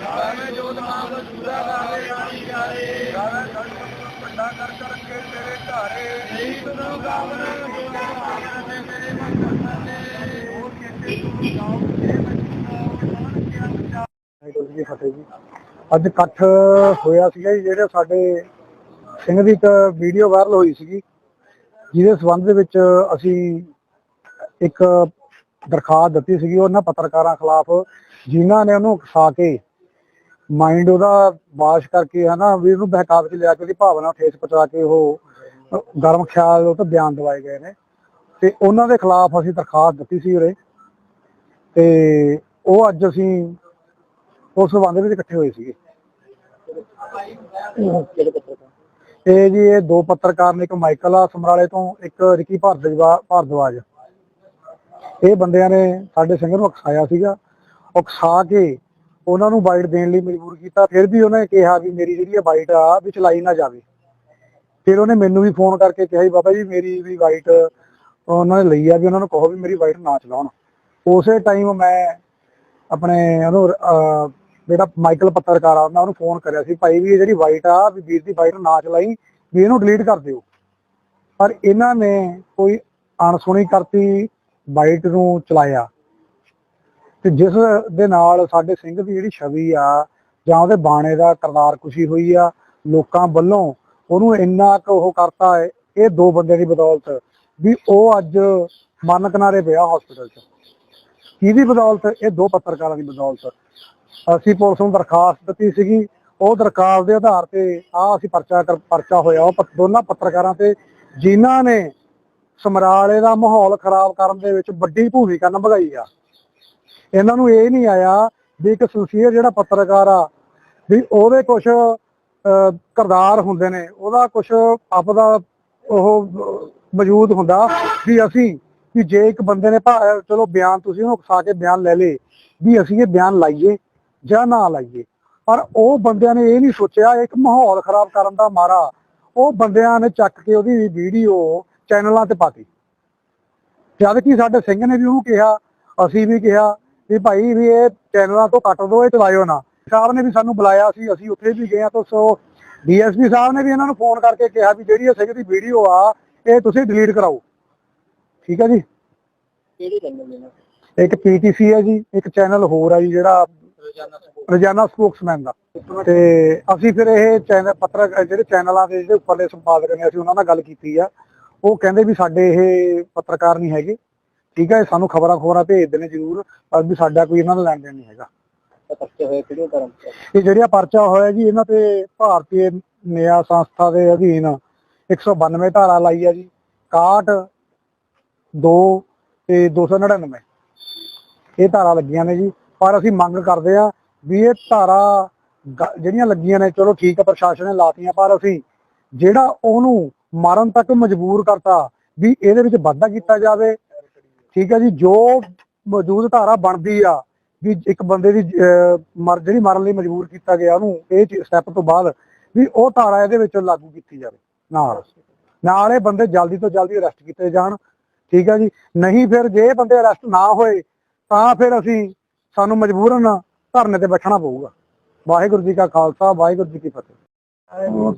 ਗਾਵੇਂ ਜੋਤ ਨਾਮ ਜੁਦਾ ਗਾਵੇ ਆਣੀ ਜਾਰੇ ਗਾਵੇਂ ਕਲਮ ਵੱਡਾ ਕਰ ਕਰਕੇ ਤੇਰੇ ਘਾਰੇ ਨਹੀਂ ਤੂੰ ਗਾਵਨ ਜੋਦਾ ਗਾਵਨ ਤੇ ਮੇਰੇ ਮਨ ਕਰਨੇ ਹੋਰ ਕਿਤੇ ਤੂੰ ਗਾਉ ਤੇ ਵਾਹਿਗੁਰੂ ਜੀ ਫਤਿਹ ਜੀ ਅੱਜ ਇਕੱਠ ਹੋਇਆ ਸੀਗਾ ਜੀ, ਜਿਹੜੇ ਸਾਡੇ ਸਿੰਘ ਦੀ ਇੱਕ ਵੀਡੀਓ ਵਾਇਰਲ ਹੋਈ ਸੀਗੀ, ਜਿਹਦੇ ਸਬੰਧ ਦੇ ਵਿੱਚ ਅਸੀਂ ਇੱਕ ਦਰਖਾਸਤ ਦਿੱਤੀ ਸੀਗੀ, ਉਹਨਾਂ ਪੱਤਰਕਾਰਾਂ ਖਿਲਾਫ, ਜਿਨ੍ਹਾਂ ਨੇ ਉਹਨੂੰ ਉਕਸਾ ਕੇ ਮਾਈਂਡ ਉਹਦਾ ਵਾਸ਼ ਕਰਕੇ ਹਨਾ ਵੀ ਉਹਨੂੰ ਬਹਿਕਾਵੇ 'ਚ ਲਿਆ ਕੇ ਉਹਦੀ ਭਾਵਨਾ ਠੇਸ ਪਹੁੰਚਾ ਕੇ ਉਹ, ਗਰਮ ਖਿਆਲ ਉਹ ਤੋਂ ਬਿਆਨ ਦਵਾਏ ਗਏ ਨੇ। ਤੇ ਉਹਨਾਂ ਦੇ ਖਿਲਾਫ ਅਸੀਂ ਦਰਖਾਸਤ ਦਿੱਤੀ ਸੀ ਉਰੇ। ਤੇ ਉਹ ਅੱਜ ਅਸੀਂ ਉਸ ਸੰਬੰਧ ਵਿੱਚ ਇਕੱਠੇ ਹੋਏ ਸੀਗੇ। ਇਹ ਜੀ ਇਹ ਦੋ ਪੱਤਰਕਾਰ ਨੇ, ਇੱਕ ਮਾਈਕਲ ਆ ਸਮਰਾਲੇ ਤੋਂ, ਇੱਕ ਰਿਕੀ ਭਾਰਦਵਾਜ। ਇਹ ਬੰਦਿਆਂ ਨੇ ਸਾਡੇ ਸਿੰਘ ਨੂੰ ਉਕਸਾਇਆ ਸੀਗਾ। ਉਕਸਾ ਕੇ ਉਹਨਾਂ ਨੂੰ ਬਾਈਟ ਦੇਣ ਲਈ ਮਜਬੂਰ ਕੀਤਾ, ਫਿਰ ਵੀ ਉਹਨੇ ਕਿਹਾ ਵੀ ਮੇਰੀ ਜਿਹੜੀ ਇਹ ਬਾਈਟ ਆ, ਵੀ ਚਲਾਈ ਨਾ ਜਾਵੇ। ਫਿਰ ਉਹਨੇ ਮੈਨੂੰ ਵੀ ਫੋਨ ਕਰਕੇ ਕਿਹਾ ਜੀ ਬਾਬਾ ਜੀ, ਮੇਰੀ ਵੀ ਬਾਈਟ ਉਹਨਾਂ ਨੇ ਲਈ ਆ ਵੀ ਉਹਨਾਂ ਨੂੰ ਕਹੋ ਵੀ ਮੇਰੀ ਬਾਈਟ ਨਾ ਚਲਾਉਣ। ਉਸੇ ਟਾਈਮ ਮੈਂ ਆਪਣੇ ਉਹਨੂੰ ਜਿਹੜਾ ਮਾਈਕਲ ਪੱਤਰਕਾਰ ਆ, ਮੈਂ ਉਹਨੂੰ ਫੋਨ ਕਰਿਆ ਸੀ, ਭਾਈ ਵੀ ਇਹ ਜਿਹੜੀ ਵਾਈਟ ਆ, ਵੀ ਵੀਰ ਦੀ ਵਾਈਟ ਨਾ ਚਲਾਈ, ਵੀ ਇਹਨੂੰ ਡਿਲੀਟ ਕਰ ਦਿਓ। ਪਰ ਇਹਨਾਂ ਨੇ ਕੋਈ ਅਣਸੁਣੀ ਕਰਤੀ, ਬਾਈਟ ਨੂੰ ਚਲਾਇਆ। ਤੇ ਜਿਸ ਦੇ ਨਾਲ ਸਾਡੇ ਸਿੰਘ ਦੀ ਜਿਹੜੀ ਛਵੀ ਆ, ਜਾਂ ਉਹਦੇ ਬਾਣੇ ਦਾ ਕਰਤਾਰ ਖੁਸ਼ੀ ਹੋਈ ਆ, ਲੋਕਾਂ ਵੱਲੋਂ ਉਹਨੂੰ ਇੰਨਾ ਕੁ ਉਹ ਕਰਤਾ ਹੈ, ਇਹ ਦੋ ਬੰਦਿਆਂ ਦੀ ਬਦੌਲਤ ਵੀ ਉਹ ਅੱਜ ਮਨ ਕਿਨਾਰੇ ਪਿਆ ਹਸਪੀਟਲ 'ਚ। ਕਿਹਦੀ ਬਦੌਲਤ? ਇਹ ਦੋ ਪੱਤਰਕਾਰਾਂ ਦੀ ਬਦੌਲਤ। ਅਸੀਂ ਪੁਲਿਸ ਨੂੰ ਦਰਖਾਸਤ ਦਿੱਤੀ ਸੀਗੀ, ਉਹ ਦਰਖਾਸਤ ਦੇ ਆਧਾਰ ਤੇ ਆ ਅਸੀਂ ਪਰਚਾ ਪਰਚਾ ਹੋਇਆ। ਉਹ ਦੋਨਾਂ ਪੱਤਰਕਾਰਾਂ ਤੇ ਜਿਨ੍ਹਾਂ ਨੇ ਸਮਰਾਲੇ ਦਾ ਮਾਹੌਲ ਖਰਾਬ ਕਰਨ ਦੇ ਵਿੱਚ ਵੱਡੀ ਭੂਮਿਕਾ ਨਿਭਾਈ ਆ। ਇਹਨਾਂ ਨੂੰ ਇਹ ਨਹੀਂ ਆਇਆ ਵੀ ਇੱਕ ਸਿੰਸੀਅਰ ਜਿਹੜਾ ਪੱਤਰਕਾਰ ਆ, ਵੀ ਉਹਦੇ ਕੁਝ ਕਰਦਾਰ ਹੁੰਦੇ ਨੇ, ਉਹਦਾ ਕੁਝ ਆਪਦਾ ਉਹ ਮੌਜੂਦ ਹੁੰਦਾ ਵੀ ਅਸੀਂ, ਵੀ ਜੇ ਇੱਕ ਬੰਦੇ ਨੇ ਚਲੋ ਬਿਆਨ ਤੁਸੀਂ ਉਹਨੂੰ ਉਕਸਾ ਕੇ ਬਿਆਨ ਲੈ ਲੇ ਵੀ ਅਸੀਂ ਇਹ ਬਿਆਨ ਲਾਈਏ ਜਾਂ ਨਾ ਲਾਈਏ। ਪਰ ਉਹ ਬੰਦਿਆਂ ਨੇ ਇਹ ਨਹੀਂ ਸੋਚਿਆ, ਇੱਕ ਮਾਹੌਲ ਖਰਾਬ ਕਰਨ ਦਾ ਮਾਰਾ, ਉਹ ਬੰਦਿਆਂ ਨੇ ਚੱਕ ਕੇ ਉਹਦੀ ਵੀਡੀਓ ਚੈਨਲਾਂ ਤੇ ਪਾਤੀ ਜਦ ਕਿ ਸਾਡੇ ਸਿੰਘ ਨੇ ਵੀ ਉਹਨੂੰ ਕਿਹਾ, ਅਸੀਂ ਵੀ ਕਿਹਾ ਵੀ ਭਾਈ ਵੀ ਇਹ ਚੈਨਲਾਂ ਤੋਂ ਕੱਟ ਦਿਓ ਇਹ ਚਲਾਇਓ ਨਾ। ਸਾਹਿਬ ਨੇ ਵੀ ਸਾਨੂੰ ਬੁਲਾਇਆ ਸੀ ਅਸੀਂ ਉੱਥੇ ਵੀ ਗਏ ਆ ਤਾਂ ਸੋ ਡੀਐਸਪੀ ਸਾਹਿਬ ਨੇ ਵੀ ਇਹਨਾਂ ਨੂੰ ਫੋਨ ਕਰਕੇ ਕਿਹਾ ਵੀ ਜਿਹੜੀ ਇਹ ਸਿੰਘ ਦੀ ਵੀਡੀਓ ਆ ਇਹ ਤੁਸੀਂ ਡਿਲੀਟ ਕਰਾਓ। ਠੀਕ ਹੈ ਜੀ? ਕਿਹੜੀ ਹੈ ਇੱਕ ਪੀਟੀਸੀ ਹੈ ਜੀ ਇੱਕ ਚੈਨਲ ਹੋਰ ਆ ਜੀ ਜਿਹੜਾ ਰੋਜ਼ਾਨਾ ਰੋਜ਼ਾਨਾ ਸਪੋਕਸਮੈਨ ਦਾ। ਤੇ ਅਸੀਂ ਫਿਰ ਇਹ ਚੈਨਲ ਪੱਤਰ ਜਿਹੜੇ ਚੈਨਲਾਂ ਦੇ ਜਿਹੜੇ ਉੱਪਰਲੇ ਸੰਪਾਦਕ ਨੇ ਅਸੀਂ ਉਹਨਾਂ ਨਾਲ ਗੱਲ ਕੀਤੀ ਆ। ਉਹ ਕਹਿੰਦੇ ਵੀ ਸਾਡੇ ਇਹ ਪੱਤਰਕਾਰ ਨਹੀਂ ਹੈਗੇ। ਠੀਕ ਹੈ ਸਾਨੂੰ ਖਬਰਾਂ ਖਬਰਾਂ ਭੇਜਦੇ ਨੇ ਜ਼ਰੂਰ ਪਰ ਵੀ ਸਾਡਾ ਕੋਈ ਇਹਨਾਂ ਨਾਲ ਲੈਣ ਦੇਣ ਨਹੀਂ ਹੈਗਾ। ਪੱਕੇ ਹੋਏ ਕਿਹੜੇ ਧਰਮ ਇਹ ਜਿਹੜਿਆ ਪਰਚਾ ਹੋਇਆ ਜੀ ਇਹਨਾਂ ਤੇ ਭਾਰਤੀ ਨਿਆਂ ਸੰਸਥਾ ਦੇ ਅਧੀਨ 192 ਧਾਰਾ ਲਾਈ ਆ ਜੀ 61 2 ਤੇ 299 ਇਹ ਧਾਰਾ ਲੱਗੀਆਂ ਨੇ ਜੀ ਪਰ ਅਸੀਂ ਮੰਗ ਕਰਦੇ ਆ ਵੀ ਇਹ ਧਾਰਾ ਜਿਹੜੀਆਂ ਲੱਗੀਆਂ ਨੇ ਚਲੋ ਠੀਕ ਆ ਪ੍ਰਸ਼ਾਸਨ ਨੇ ਲਾਤੀਆਂ ਪਰ ਅਸੀਂ ਜਿਹੜਾ ਉਹਨੂੰ ਮਾਰਨ ਤੱਕ ਮਜਬੂਰ ਕਰਤਾ ਵੀ ਇਹਦੇ ਵਿੱਚ ਵਾਧਾ ਕੀਤਾ ਜਾਵੇ ਠੀਕ ਹੈ ਜੀ, ਜੋ ਮੌਜੂਦ ਧਾਰਾ ਬਣਦੀ ਆ, ਵੀ ਇੱਕ ਬੰਦੇ ਦੀ ਮਰ, ਜਿਹੜੀ ਮਰਨ ਲਈ ਮਜਬੂਰ ਕੀਤਾ ਗਿਆ ਉਹਨੂੰ, ਇਹ ਸਟੈਪ ਤੋਂ ਬਾਅਦ ਵੀ ਉਹ ਧਾਰਾ ਇਹਦੇ ਵਿੱਚ ਲਾਗੂ ਕੀਤੀ ਜਾਵੇ, ਨਾਲ। ਨਾਲ ਇਹ ਬੰਦੇ ਜਲਦੀ ਤੋਂ ਜਲਦੀ ਅਰੈਸਟ ਕੀਤੇ ਜਾਣ, ਠੀਕ ਹੈ ਜੀ। ਨਹੀਂ ਫਿਰ ਜੇ ਬੰਦੇ ਅਰੈਸਟ ਨਾ ਹੋਏ, ਤਾਂ ਫਿਰ ਅਸੀਂ ਸਾਨੂੰ ਮਜਬੂਰਨ ਧਰਨੇ ਤੇ ਬੈਠਣਾ ਪਊਗਾ। ਵਾਹਿਗੁਰੂ ਜੀ ਕਾ ਖਾਲਸਾ, ਵਾਹਿਗੁਰੂ ਜੀ ਕੀ ਫਤਿਹ।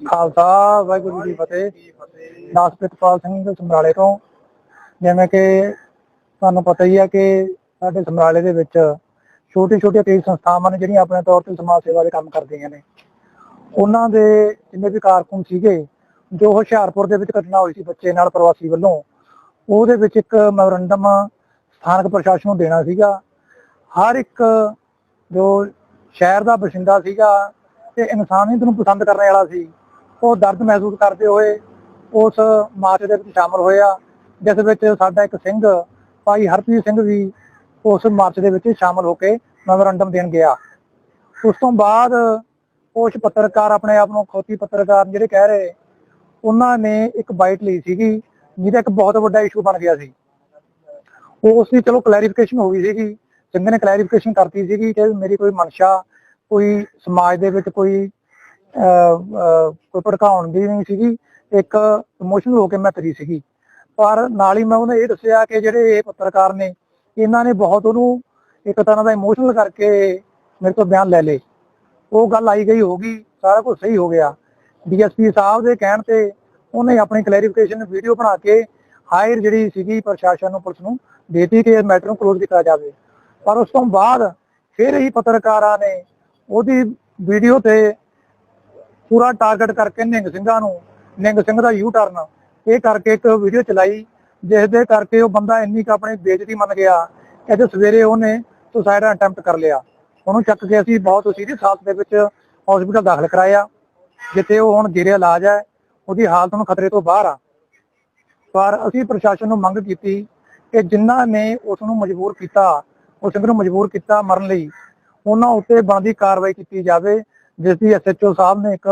ਖਾਲਸਾ, ਵਾਹਿਗੁਰੂ ਜੀ ਕੀ ਫਤਿਹ। ਦਾਸ ਪ੍ਰਿਤਪਾਲ ਸਿੰਘ ਸਮਰਾਲੇ ਤੋਂ, ਜਿਵੇਂ ਕਿ ਤੁਹਾਨੂੰ ਪਤਾ ਹੀ ਹੈ ਕਿ ਸਾਡੇ ਸਮਰਾਲੇ ਦੇ ਵਿੱਚ ਛੋਟੀ ਛੋਟੀਆਂ ਕਈ ਸੰਸਥਾਵਾਂ ਨੇ ਜਿਹੜੀਆਂ ਆਪਣੇ ਤੌਰ ਤੇ ਸਮਾਜ ਸੇਵਾ ਦੇ ਕੰਮ ਕਰਦੀਆਂ ਨੇ। ਉਹਨਾਂ ਦੇ ਜਿੰਨੇ ਵੀ ਕਾਰਕੁਨ ਸੀਗੇ, ਜੋ ਹੁਸ਼ਿਆਰਪੁਰ ਦੇ ਵਿੱਚ ਘਟਨਾ ਹੋਈ ਸੀ ਬੱਚੇ ਨਾਲ ਪ੍ਰਵਾਸੀ ਵੱਲੋਂ, ਉਹਦੇ ਵਿੱਚ ਇੱਕ ਮੈਮੋਰੰਡਮ ਸਥਾਨਕ ਪ੍ਰਸ਼ਾਸਨ ਨੂੰ ਦੇਣਾ ਸੀਗਾ। ਹਰ ਇੱਕ ਜੋ ਸ਼ਹਿਰ ਦਾ ਬਸਿੰਦਾ ਸੀਗਾ ਤੇ ਇਨਸਾਨੀਅਤ ਨੂੰ ਪਸੰਦ ਕਰਨ ਵਾਲਾ ਸੀ, ਉਹ ਦਰਦ ਮਹਿਸੂਸ ਕਰਦੇ ਹੋਏ ਉਸ ਮਾਰਚ ਦੇ ਵਿੱਚ ਸ਼ਾਮਲ ਹੋਇਆ, ਜਿਸ ਵਿੱਚ ਸਾਡਾ ਇੱਕ ਸਿੰਘ ਭਾਈ ਹਰਪ੍ਰੀਤ ਸਿੰਘ ਵੀ ਉਸ ਮਾਰਚ ਦੇ ਵਿੱਚ ਸ਼ਾਮਲ ਹੋ ਕੇ ਮੈਮੋਰੰਡਮ ਦੇਣ ਗਿਆ। ਉਸ ਤੋਂ ਬਾਅਦ ਕੁਝ ਪੱਤਰਕਾਰ ਆਪਣੇ ਆਪ ਨੂੰ ਖੋਤੀ ਪੱਤਰਕਾਰ ਜਿਹੜੇ ਕਹਿ ਰਹੇ ਉਹਨਾਂ ਨੇ ਇੱਕ ਬਾਈਟ ਲਈ ਸੀਗੀ ਜਿਹਦਾ ਇੱਕ ਬਹੁਤ ਵੱਡਾ ਇਸ਼ੂ ਬਣ ਗਿਆ ਸੀ। ਉਹ ਉਸ ਦੀ ਚਲੋ ਕਲੈਰੀਫਿਕੇਸ਼ਨ ਹੋ ਗਈ ਸੀਗੀ ਸਿੰਘ ਨੇ ਕਲੈਰੀਫਿਕੇਸ਼ਨ ਕਰਤੀ ਸੀਗੀ ਕਿ ਮੇਰੀ ਕੋਈ ਮਨਸ਼ਾ ਕੋਈ ਸਮਾਜ ਦੇ ਵਿੱਚ ਕੋਈ ਅਹ, ਕੋਈ ਭੜਕਾਉਣ ਦੀ ਨਹੀਂ ਸੀਗੀ ਇੱਕ ਇਮੋਸ਼ਨਲ ਹੋ ਕੇ ਮੈਂ ਕਰੀ ਸੀਗੀ। ਪਰ ਨਾਲ ਹੀ ਮੈਂ ਉਹਨੇ ਇਹ ਦੱਸਿਆ ਕਿ ਜਿਹੜੇ ਇਹ ਪੱਤਰਕਾਰ ਨੇ, ਇਹਨਾਂ ਨੇ ਬਹੁਤ ਉਹਨੂੰ ਇੱਕ ਤਰ੍ਹਾਂ ਦਾ ਇਮੋਸ਼ਨਲ ਕਰਕੇ ਮੇਰੇ ਤੋਂ ਬਿਆਨ ਲੈ ਲਏ। ਉਹ ਗੱਲ ਆਈ ਗਈ, ਹੋ ਗਈ, ਸਾਰਾ ਕੁਝ ਸਹੀ ਹੋ ਗਿਆ। ਡੀਐਸਪੀ ਸਾਹਿਬ ਦੇ ਕਹਿਣ ਤੇ ਉਹਨੇ ਆਪਣੀ ਕਲੈਰੀਫਿਕੇਸ਼ਨ ਵੀਡੀਓ ਬਣਾ ਕੇ ਹਾਇਰ ਜਿਹੜੀ ਸੀਗੀ ਪ੍ਰਸ਼ਾਸਨ ਨੂੰ, ਪੁਲਿਸ ਨੂੰ ਦੇਤੀ ਕਿ ਇਸ ਮੈਟਰ ਨੂੰ ਕਲੋਜ਼ ਕੀਤਾ ਜਾਵੇ। ਪਰ ਉਸ ਤੋਂ ਬਾਅਦ ਫਿਰ ਹੀ ਪੱਤਰਕਾਰਾਂ ਨੇ ਉਹਦੀ ਵੀਡੀਓ ਤੇ ਪੂਰਾ ਟਾਰਗੇਟ ਕਰਕੇ ਨਿੰਗ ਸਿੰਘਾਂ ਨੂੰ ਨਿੰਗ ਸਿੰਘ ਦਾ ਯੂ ਟਰਨ ਇਹ ਕਰਕੇ ਇੱਕ ਵੀਡੀਓ ਚਲਾਈ ਜਿਸ ਦੇ ਕਰਕੇ ਉਹ ਬੰਦਾ ਇੰਨੀ ਕੁ ਆਪਣੀ ਬੇਇੱਜ਼ਤੀ ਮੰਨ ਗਿਆ ਕਿ ਅੱਜ ਸਵੇਰੇ ਉਹਨੇ ਸੁਸਾਈਡ ਅਟੈਂਪਟ ਕਰ ਲਿਆ। ਉਹਨੂੰ ਚੱਕ ਕੇ ਅਸੀਂ ਬਹੁਤ ਸੀਰੀਅਸ ਹਾਲਤ ਦੇ ਵਿੱਚ ਹਸਪੀਟਲ ਦਾਖਲ ਕਰਾਇਆ, ਜਿੱਥੇ ਉਹ ਹੁਣ ਜੇਰੇ ਇਲਾਜ ਹੈ, ਉਹਦੀ ਹਾਲਤ ਹੁਣ ਖਤਰੇ ਤੋਂ ਬਾਹਰ ਆ। ਪਰ ਅਸੀਂ ਪ੍ਰਸ਼ਾਸਨ ਨੂੰ ਮੰਗ ਕੀਤੀ ਕਿ ਜਿਨ੍ਹਾਂ ਨੇ ਉਸ ਨੂੰ ਮਜਬੂਰ ਕੀਤਾ, ਉਸ ਨੂੰ ਮਜਬੂਰ ਕੀਤਾ ਮਰਨ ਲਈ, ਉਹਨਾਂ ਉੱਤੇ ਬਣਦੀ ਕਾਰਵਾਈ ਕੀਤੀ ਜਾਵੇ, ਜਿਸ ਦੀ ਐਸਐਚਓ ਸਾਹਿਬ ਨੇ ਇੱਕ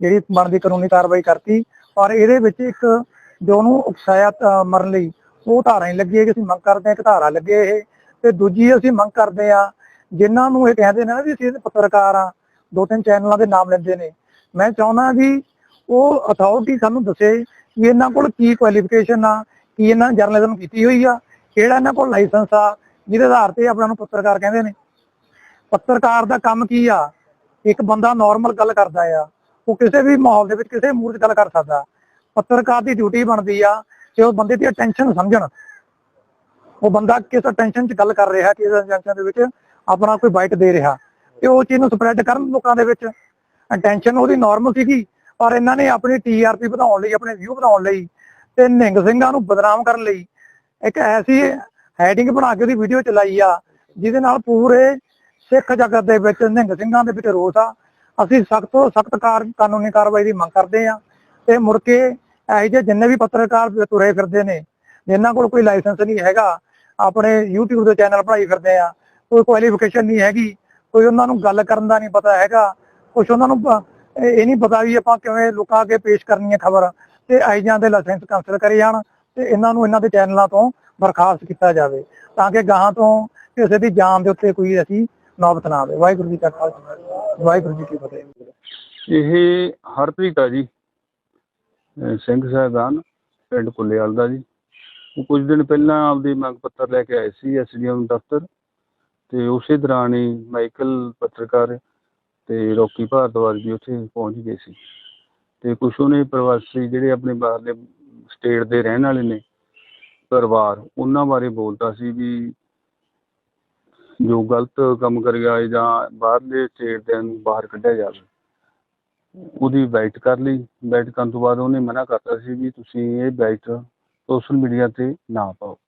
ਜਿਹੜੀ ਬਣਦੀ ਕਾਨੂੰਨੀ ਕਾਰਵਾਈ ਕਰਤੀ ਪਰ ਇਹਦੇ ਵਿੱਚ ਇੱਕ ਜੋ ਉਹਨੂੰ ਉਕਸਾਇਆ ਮਰਨ ਲਈ, ਉਹ ਧਾਰਾ ਹੀ ਲੱਗੀ ਕਿ ਅਸੀਂ ਮੰਗ ਕਰਦੇ ਹਾਂ ਕਿ ਧਾਰਾ ਲੱਗੇ ਇਹ। ਤੇ ਦੂਜੀ ਅਸੀਂ ਮੰਗ ਕਰਦੇ ਆ ਜਿਨ੍ਹਾਂ ਨੂੰ ਇਹ ਕਹਿੰਦੇ ਨੇ ਵੀ ਅਸੀਂ ਪੱਤਰਕਾਰ ਆ ਦੋ ਤਿੰਨ ਚੈਨਲਾਂ ਦੇ ਨਾਮ ਲੈਂਦੇ ਨੇ। ਮੈਂ ਚਾਹੁੰਦਾ ਵੀ ਉਹ ਅਥਾਰਟੀ ਸਾਨੂੰ ਦੱਸੇ ਕਿ ਇਹਨਾਂ ਕੋਲ ਕੀ ਕੁਆਲੀਫਿਕੇਸ਼ਨ ਆ, ਕੀ ਇਹਨਾਂ ਜਰਨਲਿਜ਼ਮ ਕੀਤੀ ਹੋਈ ਆ, ਕਿਹੜਾ ਇਹਨਾਂ ਕੋਲ ਲਾਇਸੈਂਸ ਆ, ਜਿਹਦੇ ਆਧਾਰ ਤੇ ਆਪਣਾ ਨੂੰ ਪੱਤਰਕਾਰ ਕਹਿੰਦੇ ਨੇ। ਪੱਤਰਕਾਰ ਦਾ ਕੰਮ ਕੀ ਆ? ਇੱਕ ਬੰਦਾ ਨਾਰਮਲ ਗੱਲ ਕਰਦਾ ਆ। ਉਹ ਕਿਸੇ ਵੀ ਮਾਹੌਲ ਦੇ ਵਿੱਚ ਕਿਸੇ ਮੂਡ 'ਚ ਗੱਲ ਕਰ ਸਕਦਾ। ਪੱਤਰਕਾਰ ਦੀ ਡਿਊਟੀ ਬਣਦੀ ਆ ਕਿ ਉਹ ਬੰਦੇ ਦੀ ਅਟੈਂਸ਼ਨ ਸਮਝਣ। ਉਹ ਬੰਦਾ ਕਿਸ ਅਟੈਂਸ਼ਨ 'ਚ ਗੱਲ ਕਰ ਰਿਹਾ, ਕਿਸ ਅਟੈਂਸ਼ਨ ਦੇ ਵਿੱਚ ਆਪਣਾ ਕੋਈ ਬਾਈਟ ਦੇ ਰਿਹਾ। ਤੇ ਉਹ ਚੀਜ਼ ਨੂੰ ਸਪਰੈਡ ਕਰਨ ਲੋਕਾਂ ਦੇ ਵਿੱਚ। ਅਟੈਂਸ਼ਨ ਉਹਦੀ ਨਾਰਮਲ ਸੀਗੀ, ਪਰ ਇਹਨਾਂ ਨੇ ਆਪਣੀ ਟੀਆਰਪੀ ਵਧਾਉਣ ਲਈ, ਆਪਣੇ ਵਿਊ ਵਧਾਉਣ ਲਈ ਤੇ ਨਿੰਗ ਸਿੰਘਾਂ ਨੂੰ ਬਦਨਾਮ ਕਰਨ ਲਈ ਇੱਕ ਐਸੀ ਹੈਡਿੰਗ ਬਣਾ ਕੇ ਉਹਦੀ ਵੀਡੀਓ ਚਲਾਈ ਆ, ਜਿਹਦੇ ਨਾਲ ਪੂਰੇ ਸਿੱਖ ਜਗਤ ਦੇ ਵਿੱਚ ਨਿੰਗ ਸਿੰਘਾਂ ਦੇ ਵਿੱਚ ਰੋਸ ਆ। ਅਸੀਂ ਸਖਤ ਤੋਂ ਸਖਤ ਕਾਨੂੰਨੀ ਕਾਰਵਾਈ ਦੀ ਮੰਗ ਕਰਦੇ ਹਾਂ ਤੇ ਮੁੜ ਕੇ ਇਹੋ ਜਿਹੇ ਜਿੰਨੇ ਵੀ ਪੱਤਰਕਾਰ ਤੁਰੇ ਫਿਰਦੇ ਨੇ, ਜਿਨ੍ਹਾਂ ਕੋਲ ਕੋਈ ਲਾਇਸੈਂਸ ਨਹੀਂ ਹੈਗਾ, ਆਪਣੇ YouTube ਦੇ ਚੈਨਲ ਬਣਾਈ ਫਿਰਦੇ ਆ, ਕੋਈ ਕੁਆਲੀਫਿਕੇਸ਼ਨ ਨਹੀਂ ਹੈਗੀ, ਕੋਈ ਉਹਨਾਂ ਨੂੰ ਗੱਲ ਕਰਨ ਦਾ ਨਹੀਂ ਪਤਾ ਹੈਗਾ ਕੁਝ ਉਹਨਾਂ ਨੂੰ ਇਹ ਇਹ ਨਹੀਂ ਪਤਾ ਵੀ ਆਪਾਂ ਕਿਵੇਂ ਲੋਕਾਂ ਅੱਗੇ ਪੇਸ਼ ਕਰਨੀ ਹੈ ਖਬਰ ਤੇ ਆਈਜਾਂ ਦੇ ਲਾਇਸੈਂਸ ਕੈਂਸਲ ਕਰੇ ਜਾਣ ਤੇ ਇਹਨਾਂ ਨੂੰ ਇਹਨਾਂ ਦੇ ਚੈਨਲਾਂ ਤੋਂ ਬਰਖਾਸਤ ਕੀਤਾ ਜਾਵੇ ਤਾਂ ਕਿ ਗਾਹਾਂ ਤੋਂ ਕਿਸੇ ਦੀ ਜਾਨ ਦੇ ਉੱਤੇ ਕੋਈ ਅਸੀਂ ਨੌਬਤ ਨਾ ਆਵੇ। ਵਾਹਿਗੁਰੂ ਜੀ ਕਾ ਖਾਲਸਾ। ਵਾਹਿਗੁਰੂ ਜੀ ਕੀ ਫਤਿਹ। ਇਹ ਹਰਪ੍ਰੀਤ ਆ ਜੀ ਸਿੰਘ ਸਾਹਿਬਾਨ, ਪਿੰਡ ਕੁੱਲੇਵਾਲ ਦਾ ਜੀ। ਉਹ ਕੁਝ ਦਿਨ ਪਹਿਲਾਂ ਆਪਦੇ ਮੰਗ ਪੱਤਰ ਲੈ ਕੇ ਆਏ ਸੀ ਐਸਡੀਐਮ ਦਫ਼ਤਰ ਤੇ ਉਸੇ ਦੌਰਾਨ ਹੀ ਮਾਈਕਲ ਪੱਤਰਕਾਰ ਤੇ ਰੋਕੀ ਭਾਰਦਵਾਜ ਜੀ ਉੱਥੇ ਪਹੁੰਚ ਗਏ ਸੀ। ਤੇ ਕੁਝ ਉਹਨੇ ਪ੍ਰਵਾਸੀ ਜਿਹੜੇ ਆਪਣੇ ਬਾਹਰਲੇ ਸਟੇਟ ਦੇ ਰਹਿਣ ਵਾਲੇ ਨੇ, ਪਰਿਵਾਰ, ਉਹਨਾਂ ਬਾਰੇ ਬੋਲਦਾ ਸੀ ਵੀ ਜੋ ਗਲਤ ਕੰਮ ਕਰ ਜਾਂ ਬਾਹਰਲੇ ਸਟੇਟ ਦੇ ਨੂੰ ਬਾਹਰ ਕੱਢਿਆ ਜਾਵੇ। ਉਹਦੀ ਬਾਈਟ ਕਰ ਲਈ। ਬਾਈਟ ਕਰਨ ਤੋਂ ਬਾਅਦ ਉਹਨੇ ਮਨਾ ਕਰਤਾ ਸੀ ਵੀ ਤੁਸੀਂ ਇਹ ਬਾਈਟ ਸੋਸ਼ਲ ਮੀਡੀਆ ਤੇ ਨਾ ਪਾਓ।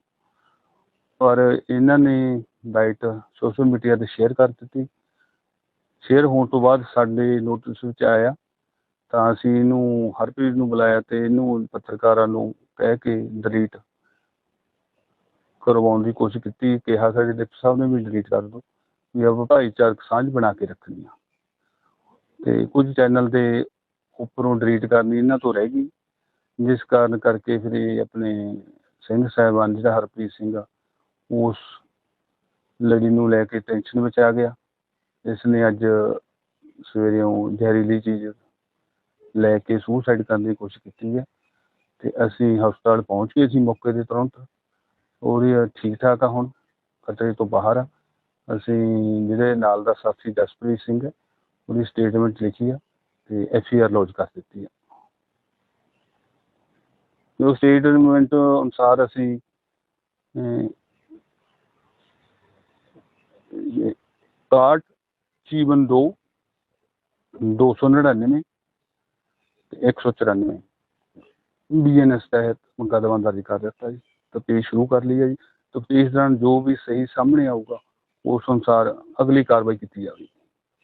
ਪਰ ਇਹਨਾਂ ਨੇ ਬਾਈਟ ਸੋਸ਼ਲ ਮੀਡੀਆ ਤੇ ਸ਼ੇਅਰ ਕਰ ਦਿੱਤੀ। ਸ਼ੇਅਰ ਹੋਣ ਤੋਂ ਬਾਅਦ ਸਾਡੇ ਨੋਟਿਸ ਵਿੱਚ ਆਇਆ, ਤਾਂ ਅਸੀਂ ਇਹਨੂੰ ਹਰਪ੍ਰੀਤ ਨੂੰ ਬੁਲਾਇਆ ਤੇ ਇਹਨੂੰ ਪੱਤਰਕਾਰਾਂ ਨੂੰ ਕਹਿ ਕੇ ਡਿਲੀਟ ਕਰਵਾਉਣ ਦੀ ਕੋਸ਼ਿਸ਼ ਕੀਤੀ, ਕਿਹਾ ਸਾਡੇ ਡਿਪਟੀ ਸਾਹਿਬ ਨੇ ਵੀ ਡਿਲੀਟ ਕਰ ਦਿਓ, ਵੀ ਆਪਾਂ ਭਾਈਚਾਰਕ ਸਾਂਝ ਬਣਾ ਕੇ ਰੱਖਣੀ ਆ। ਤੇ ਕੁਝ ਚੈਨਲ ਦੇ ਉੱਪਰੋਂ ਡਿਲੀਟ ਕਰਨੀ ਇਹਨਾਂ ਤੋਂ ਰਹਿ ਗਈ, ਜਿਸ ਕਾਰਨ ਕਰਕੇ ਫਿਰ ਇਹ ਆਪਣੇ ਸਿੰਘ ਸਾਹਿਬਾਨ, ਜਿਹੜਾ ਹਰਪ੍ਰੀਤ ਸਿੰਘ ਆ, ਉਸ ਲੜੀ ਨੂੰ ਲੈ ਕੇ ਟੈਨਸ਼ਨ ਵਿੱਚ ਆ ਗਿਆ। ਇਸ ਨੇ ਅੱਜ ਸਵੇਰੇ ਜ਼ਹਿਰੀਲੀ ਚੀਜ਼ ਲੈ ਕੇ ਸੁਸਾਈਡ ਕਰਨ ਦੀ ਕੋਸ਼ਿਸ਼ ਕੀਤੀ ਹੈ। ਤੇ ਅਸੀਂ ਹਸਪਤਾਲ ਪਹੁੰਚ ਗਏ ਸੀ ਮੌਕੇ ਤੇ ਤੁਰੰਤ। ਉਹਦੀ ਠੀਕ ਠਾਕ ਆ ਹੁਣ ਖਤਰੇ ਤੋਂ ਬਾਹਰ ਆ। ਅਸੀਂ ਜਿਹਦੇ ਨਾਲ ਦਾ ਸਾਥੀ ਜਸਪ੍ਰੀਤ ਸਿੰਘ ਹੈ ਉਹਦੀ ਸਟੇਟਮੈਂਟ ਲਿਖੀ ਆ ਤੇ ਐਫ ਆਈ ਆਰ ਲੌਜ ਕਰ ਦਿੱਤੀ ਆ। ਉਹ ਸਟੇਟਮੈਂਟ ਅਨੁਸਾਰ ਅਸੀਂ ਅਮ, ਇਹ ਕਾਰਡ ਜੀਵਨ 2 299 ਤੇ 194 ਬੀਐਨਐਸ ਤਹਿਤ ਮੁਕੱਦਮਾ ਦਰਜ ਕਰ ਦਿੱਤਾ ਜੀ। ਤਫਤੀਸ਼ ਸ਼ੁਰੂ ਕਰ ਲਈ ਹੈ ਜੀ। ਤਫਤੀਸ਼ ਦੌਰਾਨ ਜੋ ਵੀ ਸਹੀ ਸਾਹਮਣੇ ਆਊਗਾ ਉਸ ਅਨੁਸਾਰ ਅਗਲੀ ਕਾਰਵਾਈ ਕੀਤੀ ਜਾਵੇਗੀ।